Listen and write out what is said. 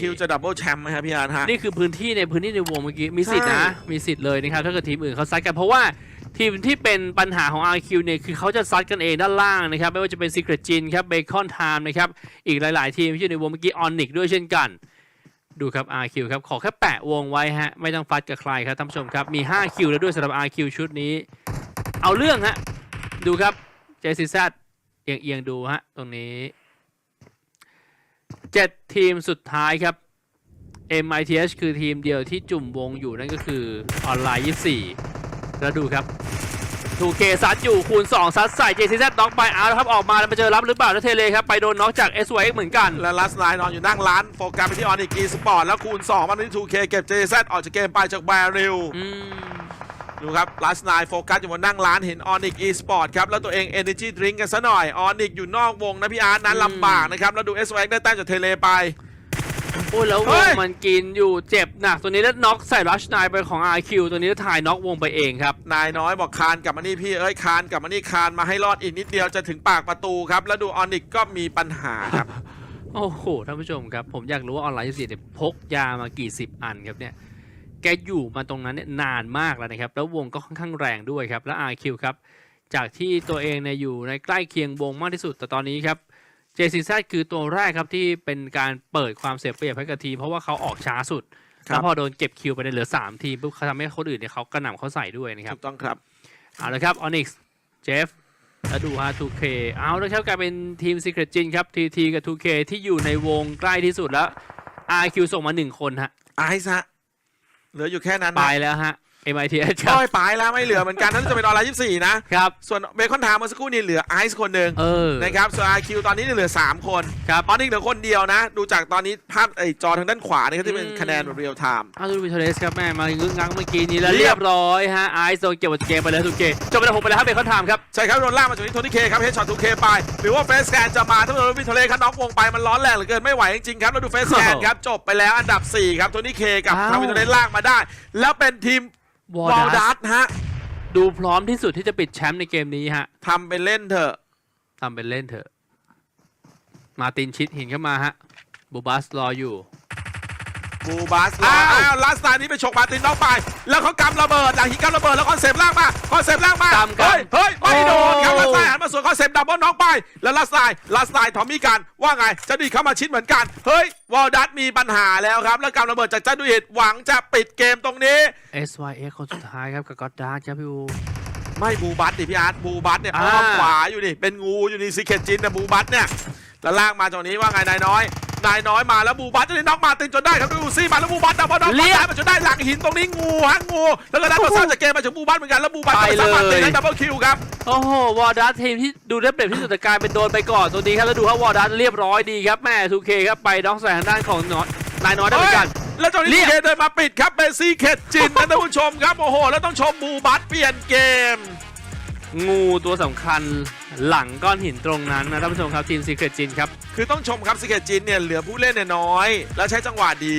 คิวจะดับเบิลแชมป์ไหมครับพี่อาร์ตฮะนี่คือพื้นที่ในพื้นที่ในวงเมื่อกี้มีสิทธิ์ใช่นะมีสิทธิ์เลยนะครับถ้าเกิดทีมอื่นเขาซัดกันเพราะว่าทีมที่เป็นปัญหาของ RQ เนี่ยคือเขาจะซัดกันเองด้านล่างนะครับไม่ว่าจะเป็น Secret Jin ครับ Bacon Time นะครับอีกหลาย ๆ ทีมที่อยู่ในวงเมื่อกี้ Onyx ด้วยเช่นกัน ดูครับ RQ ครับขอแค่แปะวงไว้ฮะไม่ต้องฟัดกับใครครับท่านผู้ชมครับมี 5 คิวแล้วด้วยสำหรับ RQ ชุดนี้ เอาเรื่องฮะดูครับ JCZ เอียงเอียงๆดูฮะตรงนี้ เจ็ดทีมสุดท้ายครับ MITH คือทีมเดียวที่จุ่มวงอยู่นั่นก็คือออนไลน์ 24 แล้วดูครับ 2K ซัดอยู่คูณ 2 ซัดใส่ JCZ น็อกไปเอาละครับออกมาแล้วมาเจอรับหรือเปล่าแล้วเทเลครับ ไปโดนน็อกจาก SYX เหมือนกัน และลัสไลน์นอนอยู่นั่งร้าน โฟกัสไปที่ออนิกีสปอร์ตแล้วคูณ 2มาที่ 2K เก็บ JZ ออกจากเกมไปจากแบริลอืม ดูครับลัสไลน์โฟกัสอยู่บนนั่งร้านเห็นออนิกอีสปอร์ตครับ แล้วตัวเอง Energy Drink กันซะหน่อยออนิกอยู่นอกวงนะพี่อาร์ตนั้นลำบากนะครับ แล้วดู SYX ได้แต้มจากเทเลไป โอ้ยแล้วเฮ้วงย มันกินอยู่เจ็บหนักตัวนี้แล้วน็อกใส่รัชนายไปของ RQ ตัวนี้แล้วถ่ายน็อกวงไปเองครับ นายน้อยบอกคานกลับมานี่พี่เอ้ยคานกลับมานี่คานมาให้รอดอีกนิดเดียวจะถึงปากประตูครับ แล้วดูออนิกก็มีปัญหาครับ โอ้โหท่านผู้ชมครับ ผมอยากรู้ว่าออนไลน์24เนี่ยพกยามากี่สิบอันครับเนี่ย แกอยู่มาตรงนั้นเนี่ยนานมากแล้วนะครับ แล้ววงก็ค่อนข้างแรงด้วยครับ แล้ว RQ ครับ จากที่ตัวเองเนี่ยอยู่ในใกล้เคียงวงมากที่สุด แต่ตอนนี้ครับ JCZ คือตัวแรกครับที่เป็นการเปิดความเสียเปรียบให้กับทีมเพราะว่าเขาออกช้าสุด ครับ แล้วพอโดนเก็บคิวไปเนี่ยเหลือ 3 ทีมปุ๊บเขาทำให้คนอื่นเนี่ยเขากระหน่ำเขาใส่ด้วยนะครับ ถูกต้องครับ เอาละครับ Onyx เจฟแล้วดูฮะ 2K เอาละครับกลายเป็นทีม Secret Jin ครับ TT กับ 2K ที่อยู่ในวงใกล้ที่สุดแล้ว RQ ส่งมา 1 คนฮะ ไอซ์ฮะ เหลืออยู่แค่นั้นไปแล้วฮะ MITS ครัก้บอยไปแล้วไม่เหลือเหมือนกันนั่นจะเป็นออนไลน์24 นะ ครับ ส่วนเบคอนไทม์เมื่อสักครู่นี้เหลือไอซ์คนหนึ่งเออ นะครับส่วน RQ ตอนนี้เหลือ 3 คนครับออนิกเหลือคนเดียวนะ ดูจากตอนนี้ภาพไอจอทางด้านขวานี่ก็ที่เป็นอืม คะแนนแบบเรียลไทม์เอาดูวิทเลสครับแม่มางึ้งงังเมื่อกี้นี้แล้วเรีเรียยบ บร้อยฮะไอซ์โดนเก็บหมดเกมไปแล้ว 2K จบไปแล้ว6ไปแล้วครับเบคอนไทม์ครับ ใช่ครับโดนล่ากมาจากที่โทนี่เคครับเฮดช็อตทูเคไป หรือว่าเฟสแกนจะมาถ้าโดนวิทเทเลครับน็อกวงไปมันร้อนแรงเหลือเกินไม่ไหวจริงๆครับแล้วดูเฟสแกนครับจบไปแล้วอันดับ 4 ครับโทนี่เคกับอ้าว ทางวิทเทเลลากมาได้ แล้วเป็นทีม วอวอลลดัดัสฮะดูพร้อมที่สุดที่จะปิดแชมป์ในเกมนี้ฮะทำเป็นเล่นเถอะทำเป็นเล่นเถอะ มาร์ตินชิดหินเข้ามาฮะบูบัสรออยู่ บูบัสอ้าวลัสตานี้ไปฉกมาร์ตินน็อกไป แล้วเขากำระเบิดหลังหินกำระเบิดแล้วคอนเซปต์ลากมาคอนเซปต์ลากมากำกำเฮ้ยเฮ้ยไม่โดน มาสวนคอนเซปต์ดับเบิลน็อกไป แล้วลัสไตลัสไตทอมมี่กันว่าไงจะดีดเข้ามาชิดเหมือนกัน เฮ้ยวอลดัสมีปัญหาแล้วครับ แล้วกำระเบิดจากจัดดุยตหวังจะปิดเกมตรงนี้ SYX คนสุดท้ายครับกับก็อดดาร์ครับพี่อูไม่บูบัสดิพี่อาร์ตบูบัสเนี่ยอ่าอ้อมขวาอยู่นี่เป็นงูอยู่นี่ซิเคตจินนะบูบัสเนี่ยแล้วลากมาตรงนี้ว่าไงนายน้อย นายน้อยมาแล้วบูบัสจะได้น็อกมาตินจนได้ครับดูซี่มาแล้วบูบัสดับเบิลน็อกเรียบได้มาจนได้หลังหินตรงนี้งูฮะงูแล้วก็ได้ตัวซ้ำจากเกมมาจากบูบัสเหมือนกันแล้วบูบัสก็ไปไปเลยซ้ำมาตินได้ดับเบิลคิวครับโอ้โหวอร์ดัสทีมที่ดูได้เปรียบที่สุดแต่กลายเป็นโดนไปก่อนตัวนี้ครับแล้วดูว่าวอร์ดัสเรียบร้อยดีครับแม่ 2K ครับไปน้องใส่ทางด้านของน้อยนายน้อยได้เหมือนกันแล้วตอนนี้เรียบเคเดินมาปิดครับเป็นซีเคตจินนะท่านผู้ชมครับโอ้โหแล้วต้องชมบูบัสเปลี่ยนเกม งูตัวสำคัญหลังก้อนหินตรงนั้นนะท่านผู้ชมครับทีมซีเครตจินครับ คือต้องชมครับซีเคตจินเนี่ยเหลือผู้เล่นเนี่ยน้อย แล้วใช้จังหวะดี